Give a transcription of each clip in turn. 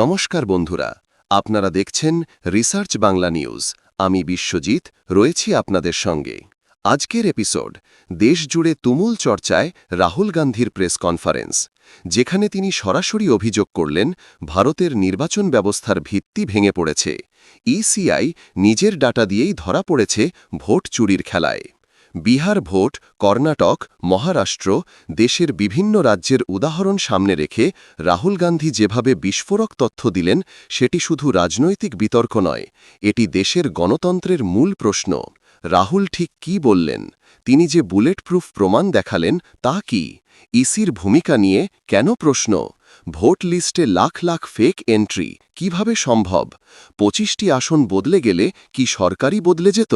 নমস্কার বন্ধুরা, আপনারা দেখছেন রিসার্চ বাংলা নিউজ। আমি বিশ্বজিৎ, রয়েছি আপনাদের সঙ্গে। আজকের এপিসোড দেশ জুড়ে তুমুল চর্চায় রাহুল গান্ধীর প্রেস কনফারেন্স, যেখানে তিনি সরাসরি অভিযোগ করলেন, ভারতের নির্বাচন ব্যবস্থার ভিত্তি ভেঙে পড়েছে। ইসিআই নিজের ডাটা দিয়েই ধরা পড়েছে ভোট চুরির খেলায়। বিহার ভোট, কর্ণাটক, মহারাষ্ট্র, দেশের বিভিন্ন রাজ্যের উদাহরণ সামনে রেখে রাহুল গান্ধী যেভাবে বিস্ফোরক তথ্য দিলেন, সেটি শুধু রাজনৈতিক বিতর্ক নয়, এটি দেশের গণতন্ত্রের মূল প্রশ্ন। রাহুল ঠিক কি বললেন? তিনি যে বুলেট প্রুফ প্রমাণ দেখালেন, তা কি? ইসির ভূমিকা নিয়ে কেন প্রশ্ন? ভোট লিস্টে লাখ লাখ ফেক এন্ট্রি কীভাবে সম্ভব? পঁচিশটি আসন বদলে গেলে কি সরকারই বদলে যেত?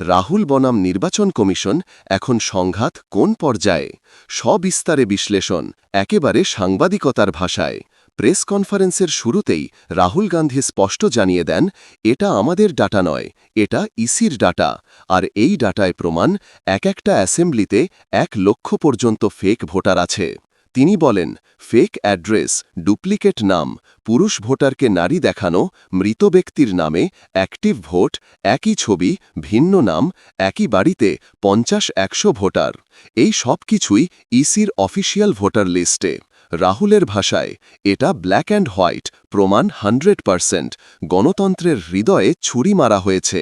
রাহুল বনাম নির্বাচন কমিশন এখন সংঘাত কোন পর্যায়ে? সবিস্তারে বিশ্লেষণ, একেবারে সাংবাদিকতার ভাষায়। প্রেস কনফারেন্সের শুরুতেই রাহুল গান্ধী স্পষ্ট জানিয়ে দেন, এটা আমাদের ডাটা নয়, এটা ইসির ডাটা। আর এই ডাটায় প্রমাণ, এক একটা অ্যাসেম্বলিতে এক লক্ষ পর্যন্ত ফেক ভোটার আছে। তিনি বলেন, ফেক অ্যাড্রেস, ডুপ্লিকেট নাম, পুরুষ ভোটারকে নারী দেখানো, মৃত ব্যক্তির নামে, অ্যাক্টিভ ভোট, একই ছবি, ভিন্ন নাম, একই বাড়িতে পঞ্চাশ একশো ভোটার। এই সব কিছুই ইসির অফিসিয়াল ভোটার লিস্টে। রাহুলের ভাষায়, এটা ব্ল্যাক অ্যান্ড হোয়াইট, প্রমাণ হান্ড্রেড পারসেন্ট, গণতন্ত্রের হৃদয়ে ছুরি মারা হয়েছে।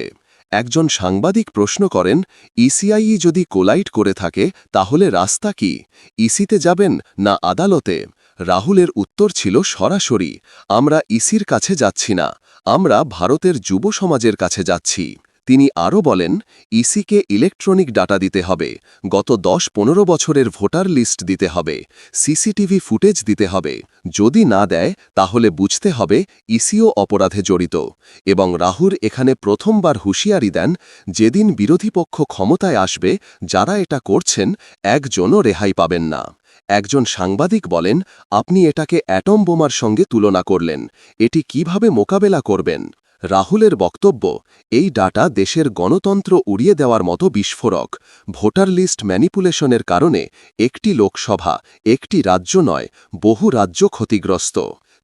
একজন সাংবাদিক প্রশ্ন করেন ইসিআইই যদি কোলাইট করে থাকে, তাহলে রাস্তা কি? ইসিতে যাবেন না আদালতে? রাহুলের উত্তর ছিল সরাসরি, আমরা ইসির কাছে যাচ্ছি না, আমরা ভারতের যুব সমাজের কাছে যাচ্ছি। তিনি আরও বলেন, ইসিকে ইলেকট্রনিক ডাটা দিতে হবে, গত দশ পনেরো বছরের ভোটার লিস্ট দিতে হবে, সিসিটিভি ফুটেজ দিতে হবে, যদি না দেয়, তাহলে বুঝতে হবে ইসিও অপরাধে জড়িত, এবং রাহুর এখানে প্রথমবার হুঁশিয়ারি দেন, যেদিন বিরোধী পক্ষ ক্ষমতায় আসবে, যারা এটা করছেন, একজনও রেহাই পাবেন না। একজন সাংবাদিক বলেন, আপনি এটাকে অ্যাটম বোমার সঙ্গে তুলনা করলেন, এটি কীভাবে মোকাবেলা করবেন? রাহুলের বক্তব্য, এই ডাটা দেশের গণতন্ত্র উড়িয়ে দেওয়ার মতো বিস্ফোরক। ভোটার লিস্ট ম্যানিপুলেশনের কারণে একটি লোকসভা, একটি রাজ্য নয়, বহু রাজ্য ক্ষতিগ্রস্ত।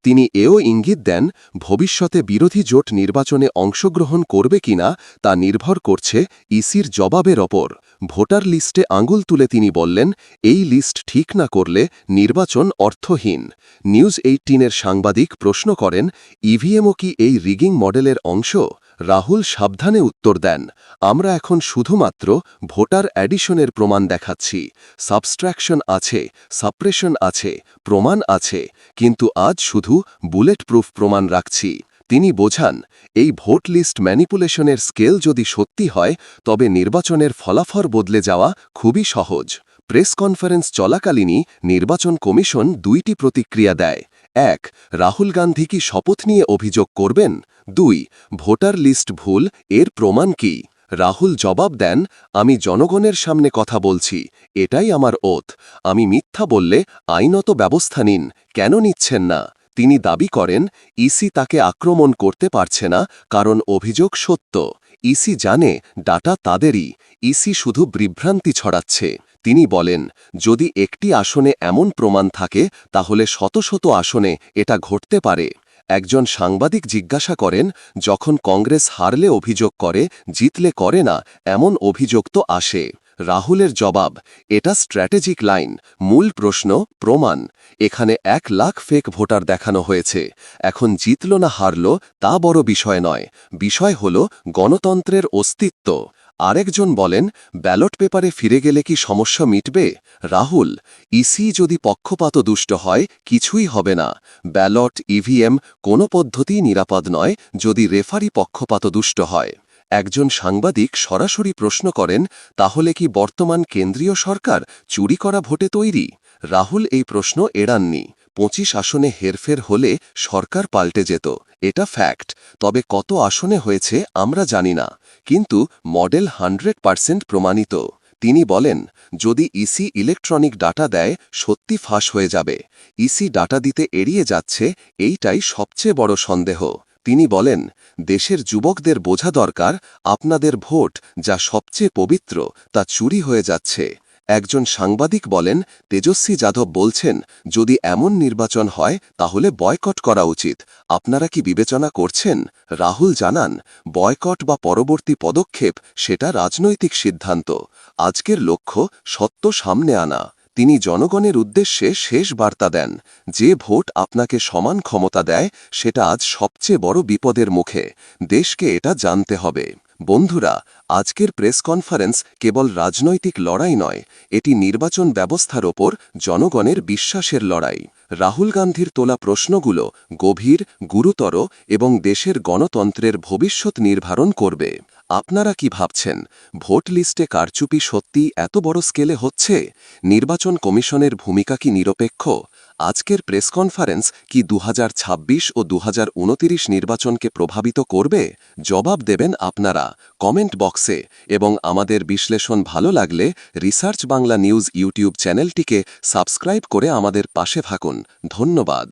তিনি এও ইঙ্গিত দেন, ভবিষ্যতে বিরোধী জোট নির্বাচনে অংশগ্রহণ করবে কিনা তা নির্ভর করছে ইসির জবাবের ওপর। ভোটার লিস্টে আঙুল তুলে তিনি বললেন, এই লিস্ট ঠিক না করলে নির্বাচন অর্থহীন। নিউজ এইটিনের সাংবাদিক প্রশ্ন করেন, ইভিএমও কি এই রিগিং মডেলের অংশ? রাহুল সাবধানে উত্তর দেন, আমরা এখন শুধুমাত্র ভোটার অ্যাডিশনের প্রমাণ দেখাচ্ছি। সাবস্ট্র্যাকশন আছে, সাপ্রেশন আছে, প্রমাণ আছে, কিন্তু আজ শুধু বুলেট প্রুফ প্রমাণ রাখছি। তিনি বোঝান, এই ভোট লিস্ট ম্যানিপুলেশনের স্কেল যদি সত্যি হয়, তবে নির্বাচনের ফলাফল বদলে যাওয়া খুবই সহজ। প্রেস কনফারেন্স চলাকালীনই নির্বাচন কমিশন দুইটি প্রতিক্রিয়া দেয়। এক, রাহুল গান্ধী কি শপথ নিয়ে অভিযোগ করবেন? দুই, ভোটার লিস্ট ভুল, এর প্রমাণ কি? রাহুল জবাব দেন, আমি জনগণের সামনে কথা বলছি, এটাই আমার ওথ আমি মিথ্যা বললে আইনত ব্যবস্থা নিন, কেন নিচ্ছেন না? তিনি দাবি করেন, ইসি তাকে আক্রমণ করতে পারছে না, কারণ অভিযোগ সত্য। ইসি জানে, ডাটা তাদেরই। ইসি শুধু বিভ্রান্তি ছড়াচ্ছে। তিনি বলেন, যদি একটি আসনে এমন প্রমাণ থাকে, তাহলে শত শত আসনে এটা ঘটতে পারে। একজন সাংবাদিক জিজ্ঞাসা করেন, যখন কংগ্রেস হারলে অভিযোগ করে, জিতলে করে না, এমন অভিযোগ তো আসে? রাহুলের জবাব, এটা স্ট্র্যাটেজিক লাইন, মূল প্রশ্ন, প্রমাণ। এখানে এক লাখ ফেক ভোটার দেখানো হয়েছে। এখন জিতল না হারল, তা বড় বিষয় নয়। বিষয় হল গণতন্ত্রের অস্তিত্ব। আরেকজন বলেন, ব্যালট পেপারে ফিরে গেলে কি সমস্যা মিটবে? রাহুল ইসি যদি পক্ষপাত দুষ্ট হয়, কিছুই হবে না। ব্যালট ইভিএম কোনো পদ্ধতিই নিরাপদ নয় যদি রেফারি পক্ষপাত দুষ্ট হয়। একজন সাংবাদিক সরাসরি প্রশ্ন করেন, তাহলে কি বর্তমান কেন্দ্রীয় সরকার চুরি করা ভোটে তৈরি? রাহুল এই প্রশ্ন এড়াননি। পঁচিশ আসনে হেরফের হলে সরকার পাল্টে যেত, এটা ফ্যাক্ট। তবে কত আসনে হয়েছে আমরা জানি না, কিন্তু মডেল হান্ড্রেড পার্সেন্ট প্রমাণিত। তিনি বলেন, যদি ইসি ইলেকট্রনিক ডাটা দেয়, সত্যি ফাঁস হয়ে যাবে। ইসি ডাটা দিতে এড়িয়ে যাচ্ছে, এইটাই সবচেয়ে বড় সন্দেহ। তিনি বলেন, দেশের যুবকদের বোঝা দরকার, আপনাদের ভোট যা সবচেয়ে পবিত্র, তা চুরি হয়ে যাচ্ছে। একজন সাংবাদিক বলেন, তেজস্বী যাদব বলছেন, যদি এমন নির্বাচন হয়, তাহলে বয়কট করা উচিত। আপনারা কি বিবেচনা করছেন? রাহুল জানান, বয়কট বা পরবর্তী পদক্ষেপ, সেটা রাজনৈতিক সিদ্ধান্ত। আজকের লক্ষ্য, সত্য সামনে আনা। তিনি জনগণের উদ্দেশ্যে শেষ বার্তা দেন, যে ভোট আপনাকে সমান ক্ষমতা দেয়, সেটা আজ সবচেয়ে বড় বিপদের মুখে, দেশকে এটা জানতে হবে। বন্ধুরা, আজকের প্রেস কনফারেন্স কেবল রাজনৈতিক লড়াই নয়, এটি নির্বাচন ব্যবস্থার ওপর জনগণের বিশ্বাসের লড়াই। রাহুল গান্ধীর তোলা প্রশ্নগুলো গভীর, গুরুতর এবং দেশের গণতন্ত্রের ভবিষ্যৎ নির্ধারণ করবে। আপনারা কি ভাবছেন, ভোট লিস্টে কারচুপি সত্যি এত বড় স্কেলে হচ্ছে? নির্বাচন কমিশনের ভূমিকা কি নিরপেক্ষ? আজকের প্রেস কনফারেন্স কি দুহাজার ছাব্বিশ ও দু নির্বাচনকে প্রভাবিত করবে? জবাব দেবেন আপনারা কমেন্ট বক্সে এবং আমাদের বিশ্লেষণ ভালো লাগলে রিসার্চ বাংলা নিউজ ইউটিউব চ্যানেলটিকে সাবস্ক্রাইব করে আমাদের পাশে থাকুন। ধন্যবাদ।